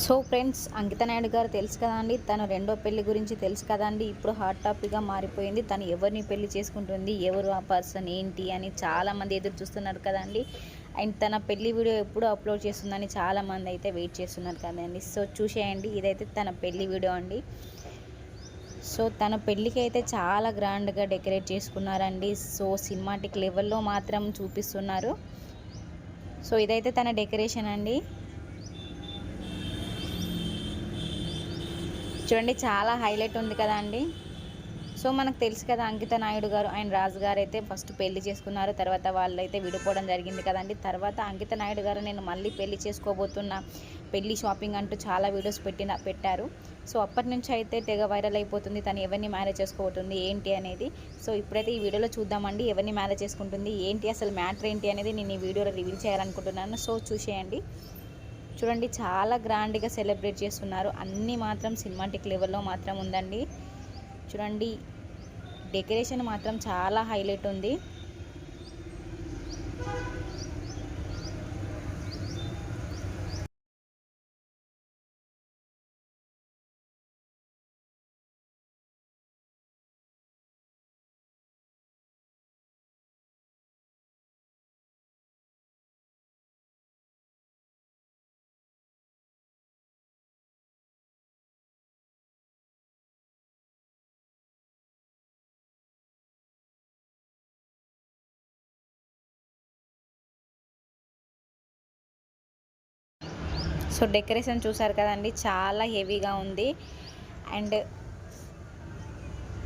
So friends అంకిత నాయుడు గారు తెలుసు కదండి తను రెండో పెళ్ళి గురించి తెలుసు కదండి ఇప్పుడు హాట్ టాపిక్గా మారిపోయింది. తను ఎవరిని పెళ్ళి చేసుకుంటుంది ఎవరు ఆ పర్సన్ ఏంటి అని చాలామంది ఎదురు చూస్తున్నారు కదండి అండ్. తన పెళ్ళి వీడియో ఎప్పుడు అప్లోడ్ చేస్తుందని చాలామంది అయితే వెయిట్ చేస్తున్నారు కదండి సో చూసేయండి ఇదైతే తన పెళ్ళి వీడియో అండి. సో తన పెళ్ళికి అయితే చాలా గ్రాండ్గా డెకరేట్ చేసుకున్నారండి. సో సినిమాటిక్ లెవెల్లో మాత్రం చూపిస్తున్నారు. సో ఇదైతే తన డెకరేషన్ అండి. చూడండి చాలా హైలైట్ ఉంది కదా అండి. సో మనకు తెలుసు కదా అంకిత నాయుడు గారు ఆయన రాజు గారు అయితే ఫస్ట్ పెళ్ళి చేసుకున్నారు తర్వాత వాళ్ళు అయితే విడిపోవడం జరిగింది కదండి తర్వాత అంకిత నాయుడు గారు నేను మళ్ళీ పెళ్ళి చేసుకోబోతున్నా పెళ్ళి షాపింగ్ అంటూ చాలా వీడియోస్ పెట్టిన పెట్టారు. సో అప్పటి నుంచి అయితే తెగ వైరల్ అయిపోతుంది తను ఎవరిని మ్యారేజ్ చేసుకోబోతుంది ఏంటి అనేది. సో ఇప్పుడైతే ఈ వీడియోలో చూద్దామండి ఎవరిని మ్యారేజ్ చేసుకుంటుంది ఏంటి అసలు మ్యాటర్ ఏంటి అనేది నేను ఈ వీడియోలో రివీల్ చేయాలనుకుంటున్నాను. సో చూసేయండి. చూడండి చాలా గ్రాండ్గా సెలబ్రేట్ చేస్తున్నారు. అన్నీ మాత్రం సినిమాటిక్ లెవెల్లో మాత్రం ఉందండి. చూడండి డెకరేషన్ మాత్రం చాలా హైలైట్ ఉంది. సో డెకరేషన్ చూసారు కదండి చాలా హెవీగా ఉంది. అండ్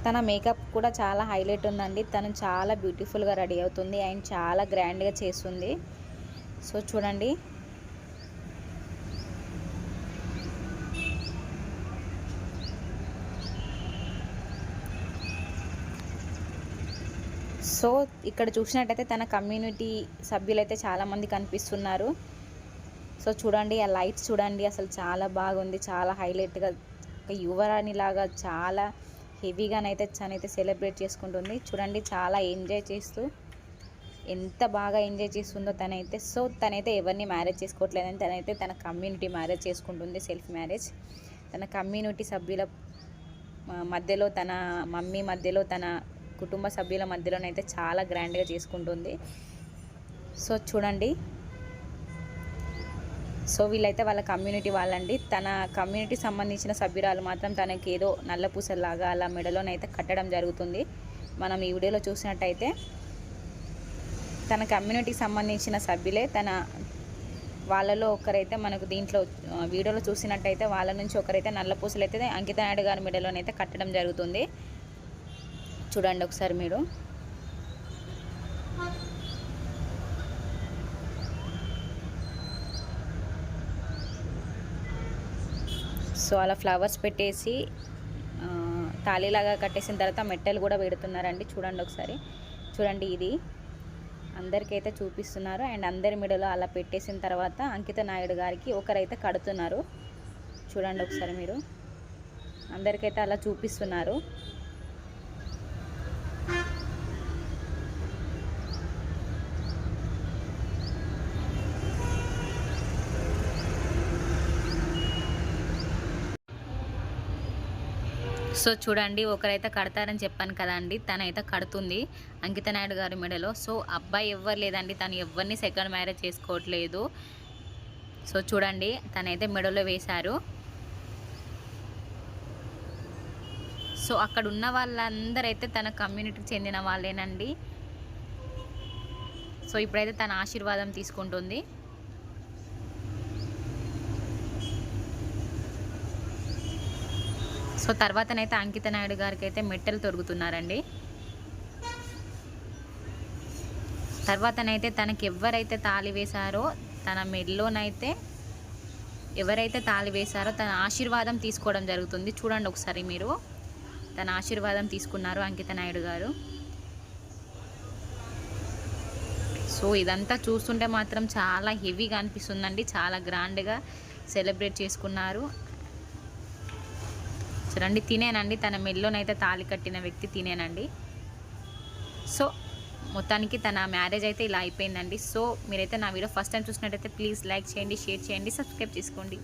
తన మేకప్ కూడా చాలా హైలైట్ ఉందండి. తను చాలా బ్యూటిఫుల్గా రెడీ అవుతుంది అండ్ చాలా గ్రాండ్గా చేస్తుంది. సో చూడండి. సో ఇక్కడ చూసినట్టయితే తన కమ్యూనిటీ సభ్యులైతే చాలామంది కనిపిస్తున్నారు. సో చూడండి ఆ లైట్స్ చూడండి అసలు చాలా బాగుంది. చాలా హైలైట్గా ఒక యువరాణిలాగా చాలా హెవీగానైతే తనైతే సెలబ్రేట్ చేసుకుంటుంది. చూడండి చాలా ఎంజాయ్ చేస్తూ ఎంత బాగా ఎంజాయ్ చేస్తుందో తనైతే. సో తనైతే ఎవరిని మ్యారేజ్ చేసుకోవట్లేదని తనైతే తన కమ్యూనిటీ మ్యారేజ్ చేసుకుంటుంది సెల్ఫ్ మ్యారేజ్. తన కమ్యూనిటీ సభ్యుల మధ్యలో తన మమ్మీ మధ్యలో తన కుటుంబ సభ్యుల మధ్యలోనైతే చాలా గ్రాండ్గా చేసుకుంటుంది. సో చూడండి సో వీళ్ళైతే వాళ్ళ కమ్యూనిటీ వాళ్ళండి. తన కమ్యూనిటీ సంబంధించిన సభ్యురాలు మాత్రం తనకి ఏదో నల్లపూసలాగా అలా మెడలోనైతే కట్టడం జరుగుతుంది. మనం ఈ వీడియోలో చూసినట్టయితే తన కమ్యూనిటీకి సంబంధించిన సభ్యులే తన వాళ్ళలో ఒకరైతే మనకు దీంట్లో వీడియోలో చూసినట్టయితే వాళ్ళ నుంచి ఒకరైతే నల్లపూసలు అయితే అంకిత నాయుడు గారి మెడలోనైతే కట్టడం జరుగుతుంది. చూడండి ఒకసారి మీరు. సో అలా ఫ్లవర్స్ పెట్టేసి తాళీలాగా కట్టేసిన తర్వాత మెట్టలు కూడా పెడుతున్నారండి. చూడండి ఒకసారి. చూడండి ఇది. అందరికైతే చూపిస్తున్నారు. అండ్ అందరి మిడలో అలా పెట్టేసిన తర్వాత అంకిత నాయుడు గారికి ఒకరైతే కడుతున్నారు. చూడండి ఒకసారి మీరు. అందరికైతే అలా చూపిస్తున్నారు. సో చూడండి ఒకరైతే కడతారని చెప్పాను కదండి తనైతే కడుతుంది అంకిత నాయుడు గారి మెడలో. సో అబ్బాయి ఎవ్వరు లేదండి తను ఎవరిని సెకండ్ మ్యారేజ్ చేసుకోవట్లేదు. సో చూడండి తనైతే మెడలో వేశారు. సో అక్కడ ఉన్న వాళ్ళందరూ అయితే తన కమ్యూనిటీకి చెందిన వాళ్ళేనండి. సో ఇప్పుడైతే తన ఆశీర్వాదం తీసుకుంటుంది. సో తర్వాతనైతే అంకిత నాయుడు గారికి అయితే మెట్టెలు తొరుగుతున్నారండి తర్వాతనైతే తనకి ఎవరైతే తాళి వేశారో తన మెల్లోనైతే ఎవరైతే తాళి వేశారో తన ఆశీర్వాదం తీసుకోవడం జరుగుతుంది. చూడండి ఒకసారి మీరు. తన ఆశీర్వాదం తీసుకున్నారు అంకిత నాయుడు గారు. సో ఇదంతా చూస్తుంటే మాత్రం చాలా హెవీగా అనిపిస్తుందండి. చాలా గ్రాండ్గా సెలబ్రేట్ చేసుకున్నారు. చూడండి తినేనండి. తన మెల్లోనైతే తాళి కట్టిన వ్యక్తి తినేనండి. సో మొత్తానికి తన మ్యారేజ్ అయితే ఇలా అయిపోయిందండి. సో మీరైతే నా వీడియో ఫస్ట్ టైం చూసినట్టయితే ప్లీజ్ లైక్ చేయండి షేర్ చేయండి సబ్స్క్రైబ్ చేసుకోండి.